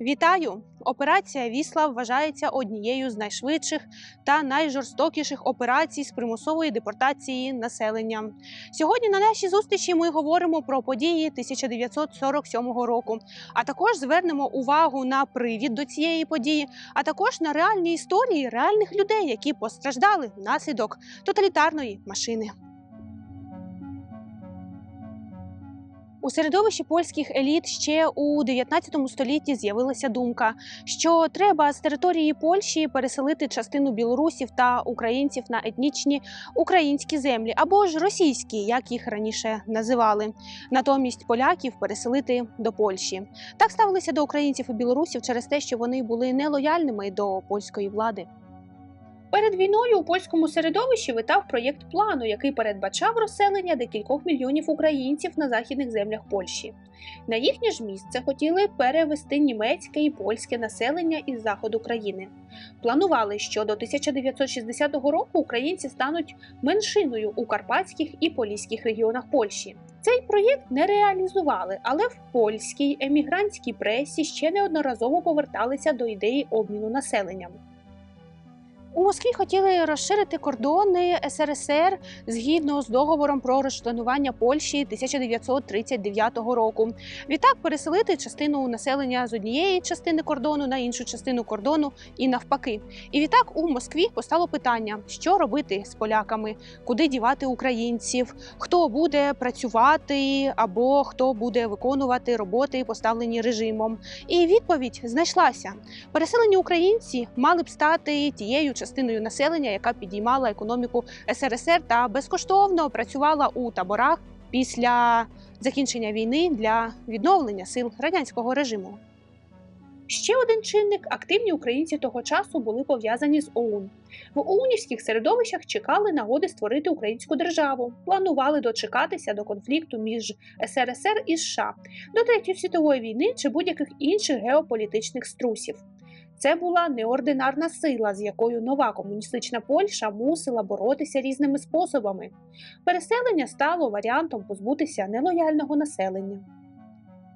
Вітаю! Операція Вісла вважається однією з найшвидших та найжорстокіших операцій з примусової депортації населення. Сьогодні на нашій зустрічі ми говоримо про події 1947 року, а також звернемо увагу на привід до цієї події, а також на реальні історії реальних людей, які постраждали внаслідок тоталітарної машини. У середовищі польських еліт ще у 19 столітті з'явилася думка, що треба з території Польщі переселити частину білорусів та українців на етнічні українські землі або ж російські, як їх раніше називали. Натомість поляків переселити до Польщі. Так ставилися до українців і білорусів через те, що вони були нелояльними до польської влади. Перед війною у польському середовищі витав проєкт плану, який передбачав розселення декількох мільйонів українців на західних землях Польщі. На їхнє ж місце хотіли перевести німецьке і польське населення із заходу країни. Планували, що до 1960 року українці стануть меншиною у карпатських і поліських регіонах Польщі. Цей проєкт не реалізували, але в польській емігрантській пресі ще неодноразово поверталися до ідеї обміну населенням. У Москві хотіли розширити кордони СРСР згідно з договором про розчленування Польщі 1939 року. Відтак переселити частину населення з однієї частини кордону на іншу частину кордону і навпаки. І відтак у Москві постало питання, що робити з поляками, куди дівати українців, хто буде працювати або хто буде виконувати роботи, поставлені режимом. І відповідь знайшлася: переселені українці мали б стати тією частиною населення, яка підіймала економіку СРСР та безкоштовно працювала у таборах після закінчення війни для відновлення сил радянського режиму. Ще один чинник активні українці того часу були пов'язані з ОУН. В ОУНівських середовищах чекали нагоди створити українську державу, планували дочекатися до конфлікту між СРСР і США, до Третьої світової війни чи будь-яких інших геополітичних струсів. Це була неординарна сила, з якою нова комуністична Польща мусила боротися різними способами. Переселення стало варіантом позбутися нелояльного населення.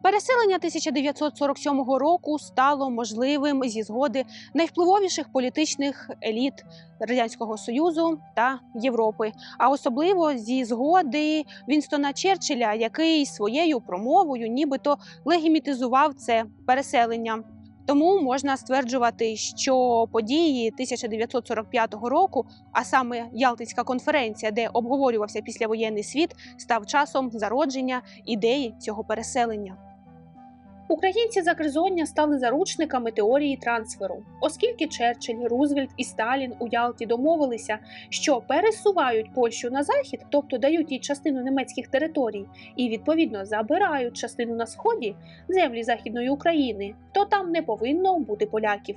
Переселення 1947 року стало можливим зі згоди найвпливовіших політичних еліт Радянського Союзу та Європи, а особливо зі згоди Вінстона Черчилля, який своєю промовою нібито легімітизував це переселення. Тому можна стверджувати, що події 1945 року, а саме Ялтинська конференція, де обговорювався післявоєнний світ, став часом зародження ідеї цього переселення. Українці закризоння стали заручниками теорії трансферу, оскільки Черчилль, Рузвельт і Сталін у Ялті домовилися, що пересувають Польщу на захід, тобто дають їй частину німецьких територій, і відповідно забирають частину на сході землі Західної України, то там не повинно бути поляків.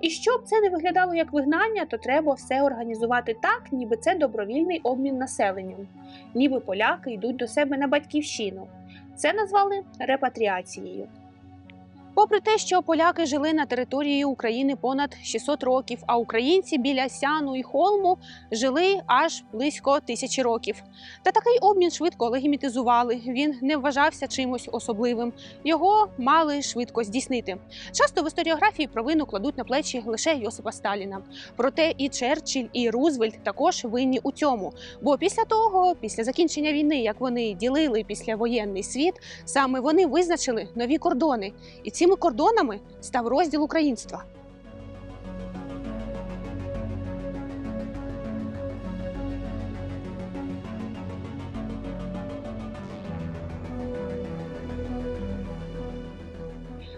І щоб це не виглядало як вигнання, то треба все організувати так, ніби це добровільний обмін населенням, ніби поляки йдуть до себе на батьківщину. Це назвали репатріацією. Попри те, що поляки жили на території України понад 600 років, а українці біля Сяну і Холму жили аж близько тисячі років. Та такий обмін швидко легімітизували. Він не вважався чимось особливим. Його мали швидко здійснити. Часто в історіографії провину кладуть на плечі лише Йосипа Сталіна. Проте і Черчилль, і Рузвельт також винні у цьому. Бо після того, після закінчення війни, як вони ділили післявоєнний світ, саме вони визначили нові кордони. І цими кордонами став розділ українства.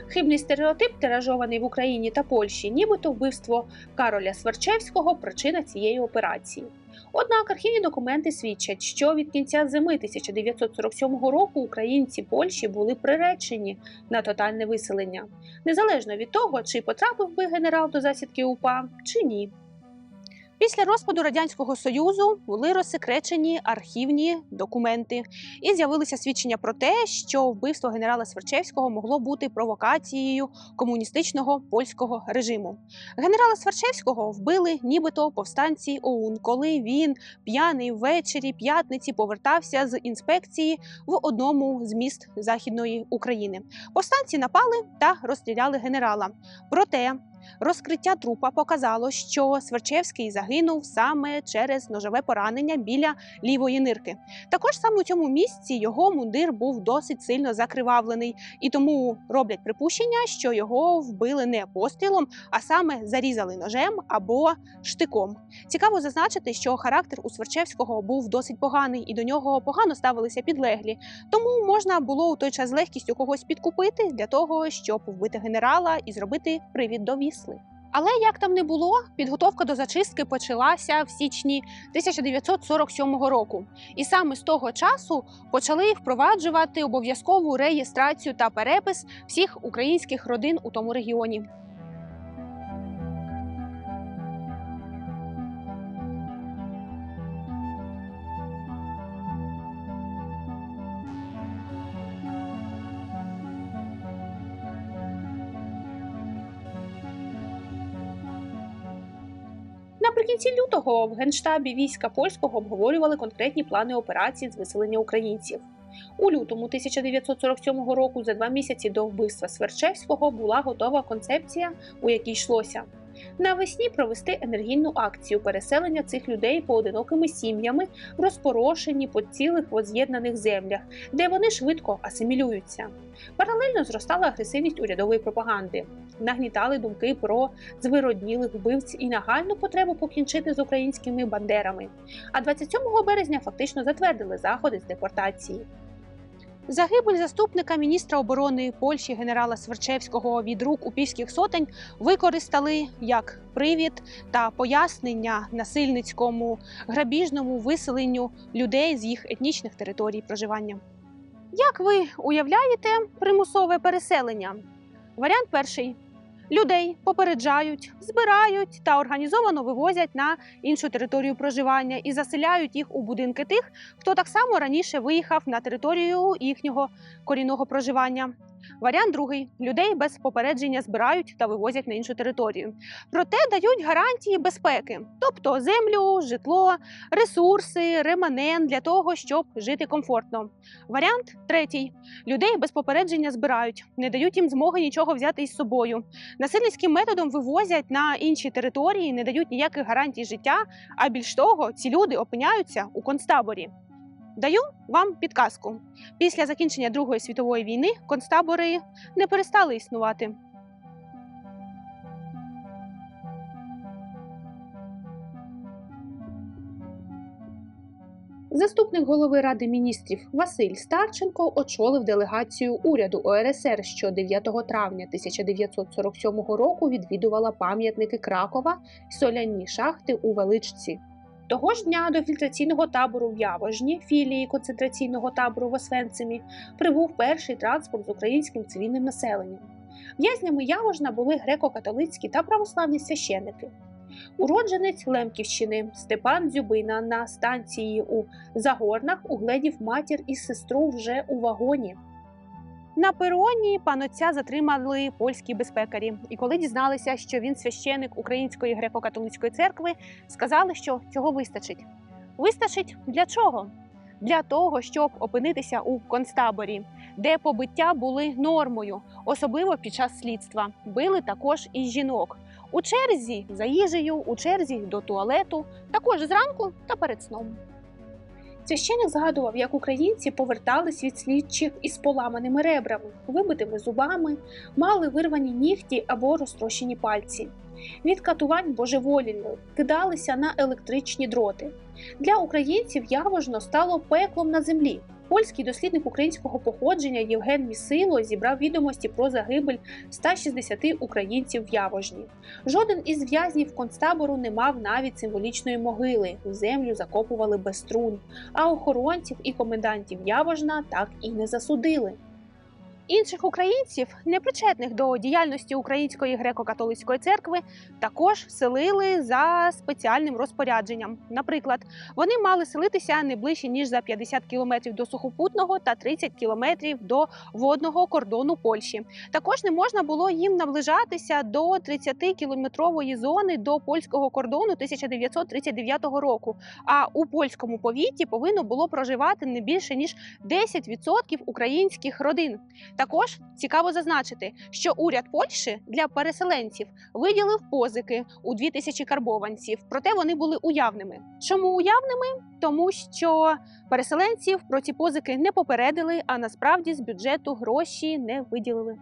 Хибний стереотип, тиражований в Україні та Польщі, нібито вбивство Кароля Сверчевського причина цієї операції. Однак архівні документи свідчать, що від кінця зими 1947 року українці Польщі були приречені на тотальне виселення, незалежно від того, чи потрапив би генерал до засідки УПА чи ні. Після розпаду радянського союзу були розсекречені архівні документи, і з'явилися свідчення про те, що вбивство генерала Сверчевського могло бути провокацією комуністичного польського режиму. Генерала Сверчевського вбили нібито повстанці ОУН, коли він п'яний ввечері п'ятниці повертався з інспекції в одному з міст Західної України. Повстанці напали та розстріляли генерала. Проте розкриття трупа показало, що Сверчевський загинув саме через ножове поранення біля лівої нирки. Також саме у цьому місці його мундир був досить сильно закривавлений, і тому роблять припущення, що його вбили не пострілом, а саме зарізали ножем або штиком. Цікаво зазначити, що характер у Сверчевського був досить поганий, і до нього погано ставилися підлеглі. Тому можна було у той час легкістю когось підкупити для того, щоб вбити генерала і зробити привід до вісли. Але як там не було, підготовка до зачистки почалася в січні 1947 року, і саме з того часу почали впроваджувати обов'язкову реєстрацію та перепис всіх українських родин у тому регіоні. Наприкінці лютого в генштабі війська польського обговорювали конкретні плани операції з виселення українців. У лютому 1947 року, за два місяці до вбивства Сверчевського, була готова концепція, у якій йшлося навесні провести енергійну акцію переселення цих людей поодинокими сім'ями, розпорошені по цілих воз'єднаних землях, де вони швидко асимілюються. Паралельно зростала агресивність урядової пропаганди, нагнітали думки про звироднілих вбивць і нагальну потребу покінчити з українськими бандерами. А 27 березня фактично затвердили заходи з депортації. Загибель заступника міністра оборони Польщі генерала Сверчевського від рук упівських сотень використали як привід та пояснення насильницькому грабіжному виселенню людей з їх етнічних територій проживання. Як ви уявляєте примусове переселення? Варіант перший. Людей попереджають, збирають та організовано вивозять на іншу територію проживання і заселяють їх у будинки тих, хто так само раніше виїхав на територію їхнього корінного проживання. Варіант другий: людей без попередження збирають та вивозять на іншу територію. Проте дають гарантії безпеки, тобто землю, житло, ресурси, реманент для того, щоб жити комфортно. Варіант третій: людей без попередження збирають, не дають їм змоги нічого взяти із собою. Насильницьким методом вивозять на інші території, не дають ніяких гарантій життя. А більш того, ці люди опиняються у концтаборі. Даю вам підказку. Після закінчення Другої світової війни концтабори не перестали існувати. Заступник голови Ради міністрів Василь Старченко очолив делегацію уряду ОРСР, що 9 травня 1947 року відвідувала пам'ятники Кракова соляні шахти у Величці. Того ж дня до фільтраційного табору в Явожні, філії концентраційного табору в Освенцимі, прибув перший транспорт з українським цивільним населенням. В'язнями Явожна були греко-католицькі та православні священики. Уродженець Лемківщини Степан Дзюбина на станції у Загорнах угледів матір і сестру вже у вагоні. На пероні панотця затримали польські безпекарі, і коли дізналися, що він священик Української греко-католицької церкви, сказали, що цього вистачить. Вистачить для чого? Для того, щоб опинитися у концтаборі, де побиття були нормою, особливо під час слідства. Били також і жінок у черзі за їжею, у черзі до туалету, також зранку та перед сном. Священик згадував, як українці повертались від слідчих із поламаними ребрами, вибитими зубами, мали вирвані нігті або розтрощені пальці. Від катувань божеволіли, кидалися на електричні дроти. Для українців явожно стало пеклом на землі. Польський дослідник українського походження Євген Місило зібрав відомості про загибель 160 українців в Явожні. Жоден із в'язнів концтабору не мав навіть символічної могили. У землю закопували без струн, а охоронців і комендантів Явожна так і не засудили. Інших українців, не причетних до діяльності Української греко-католицької церкви, також селили за спеціальним розпорядженням. Наприклад, вони мали селитися не ближче ніж за 50 кілометрів до сухопутного та 30 кілометрів до водного кордону Польщі. Також не можна було їм наближатися до 30 кілометрової зони до польського кордону 1939 року. А у польському повіті повинно було проживати не більше ніж 10% українських родин. Також цікаво зазначити, що уряд Польщі для переселенців виділив позики у 2000 карбованців, проте вони були уявними. Чому уявними? Тому що переселенців про ці позики не попередили, а насправді з бюджету гроші не виділили.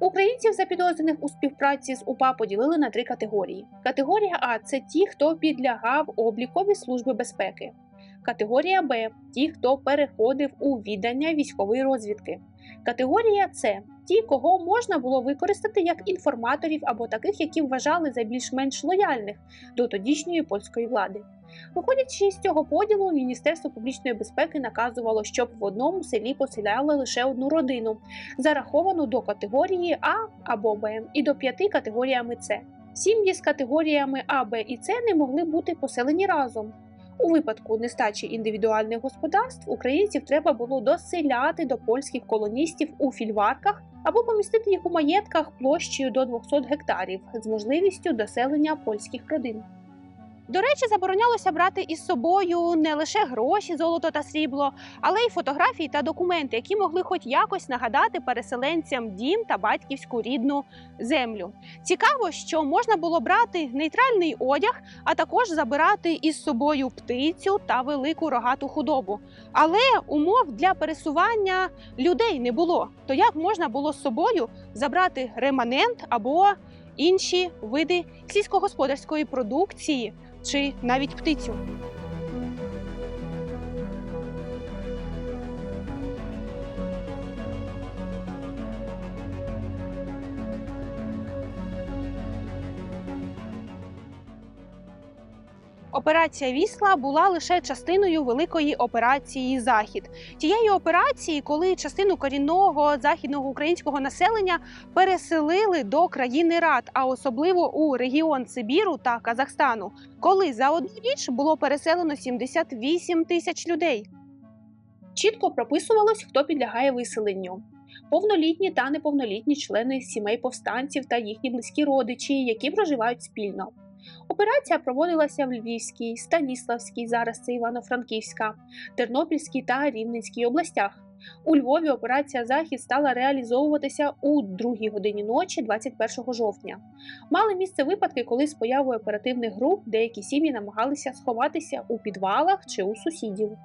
Українців, запідозрених у співпраці з УПА, поділили на три категорії. Категорія А це ті, хто підлягав облікові служби безпеки. Категорія Б ті, хто переходив у віддання військової розвідки. Категорія С ті, кого можна було використати як інформаторів або таких, які вважали за більш-менш лояльних до тодішньої польської влади. Виходячи з цього поділу, Міністерство публічної безпеки наказувало, щоб в одному селі поселяли лише одну родину, зараховану до категорії А або Б і до п'яти категоріями С. Сім'ї з категоріями А, Б і С не могли бути поселені разом. У випадку нестачі індивідуальних господарств українців треба було доселяти до польських колоністів у фільварках або помістити їх у маєтках площею до 200 гектарів з можливістю доселення польських родин. До речі, заборонялося брати із собою не лише гроші, золото та срібло, але й фотографії та документи, які могли хоч якось нагадати переселенцям дім та батьківську рідну землю. Цікаво, що можна було брати нейтральний одяг, а також забирати із собою птицю та велику рогату худобу. Але умов для пересування людей не було. То як можна було з собою забрати реманент або інші види сільськогосподарської продукції чи навіть птицю? Операція Вісла була лише частиною великої операції Захід. Тієї операції, коли частину корінного західного українського населення переселили до країни Рад, а особливо у регіон Сибіру та Казахстану, коли за одну ніч було переселено 78 тисяч людей. Чітко прописувалось, хто підлягає виселенню. Повнолітні та неповнолітні члени сімей повстанців та їхні близькі родичі, які проживають спільно. Операція проводилася в Львівській, Станіславській, зараз це Івано-Франківська, Тернопільській та Рівненській областях. У Львові операція Захід стала реалізовуватися у другій годині ночі, 21 жовтня. Мали місце випадки, коли з появою оперативних груп деякі сім'ї намагалися сховатися у підвалах чи у сусідів.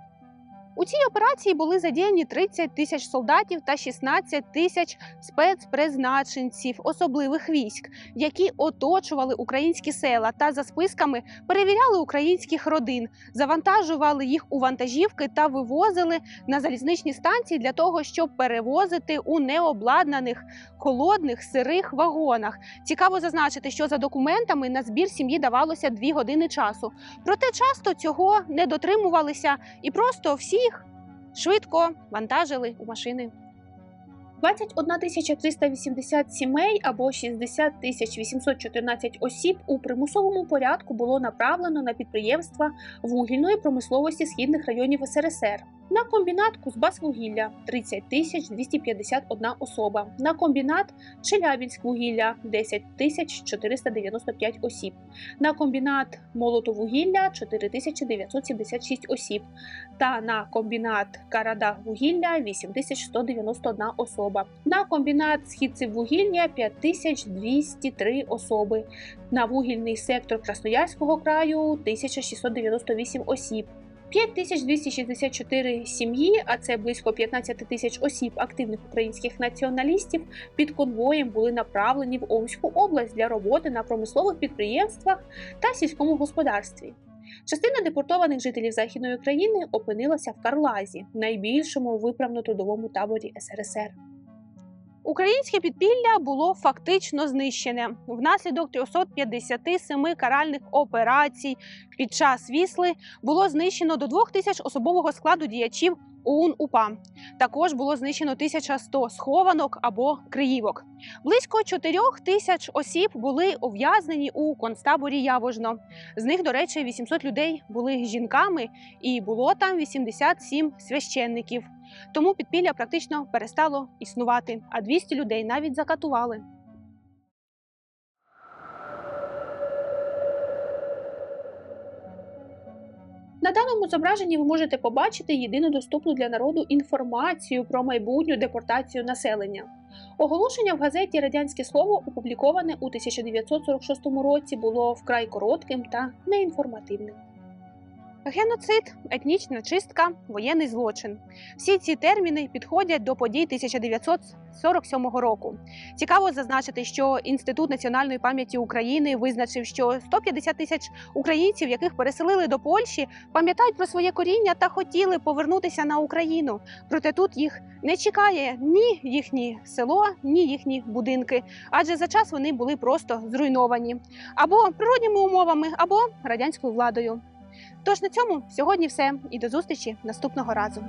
У цій операції були задіяні 30 тисяч солдатів та 16 тисяч спецпризначенців особливих військ, які оточували українські села та за списками перевіряли українських родин, завантажували їх у вантажівки та вивозили на залізничні станції для того, щоб перевозити у необладнаних холодних сирих вагонах. Цікаво зазначити, що за документами на збір сім'ї давалося 2 години часу. Проте часто цього не дотримувалися і просто всіх швидко вантажили у машини. 21 380 сімей або 60 тисяч 814 осіб у примусовому порядку було направлено на підприємства вугільної промисловості східних районів СРСР. На комбінат Кузбасвугілля 30 тисяч 251 особа. На комбінат Челябінськвугілля 10 тисяч 495 осіб. На комбінат Молотовугілля 4 тисячі 976 осіб. Та на комбінат Карадагвугілля 8 тисяч 191 особа. На комбінат Східцевугілля 5 тисяч 203 особи. На вугільний сектор Красноярського краю 1698 осіб. 5264 сім'ї, а це близько 15 тисяч осіб активних українських націоналістів, під конвоєм були направлені в Омську область для роботи на промислових підприємствах та сільському господарстві. Частина депортованих жителів Західної України опинилася в Карлазі, найбільшому виправно-трудовому таборі СРСР. Українське підпілля було фактично знищене внаслідок 357 каральних операцій. Під час вісли було знищено до 2 тисяч особового складу діячів ОУН-УПА. Також було знищено 1100 схованок або криївок. Близько 4 тисяч осіб були ув'язнені у концтаборі Явожно. З них, до речі, 800 людей були жінками, і було там 87 священників. Тому підпілля практично перестало існувати, а 200 людей навіть закатували. На даному зображенні ви можете побачити єдину доступну для народу інформацію про майбутню депортацію населення. Оголошення в газеті Радянське слово, опубліковане у 1946 році, було вкрай коротким та неінформативним. Геноцид, етнічна чистка, воєнний злочин. Всі ці терміни підходять до подій 1947 року. Цікаво зазначити, що Інститут національної пам'яті України визначив, що 150 тисяч українців, яких переселили до Польщі, пам'ятають про своє коріння та хотіли повернутися на Україну. Проте тут їх не чекає ні їхнє село, ні їхні будинки, адже за час вони були просто зруйновані або природніми умовами, або радянською владою. Тож на цьому сьогодні все і до зустрічі наступного разу.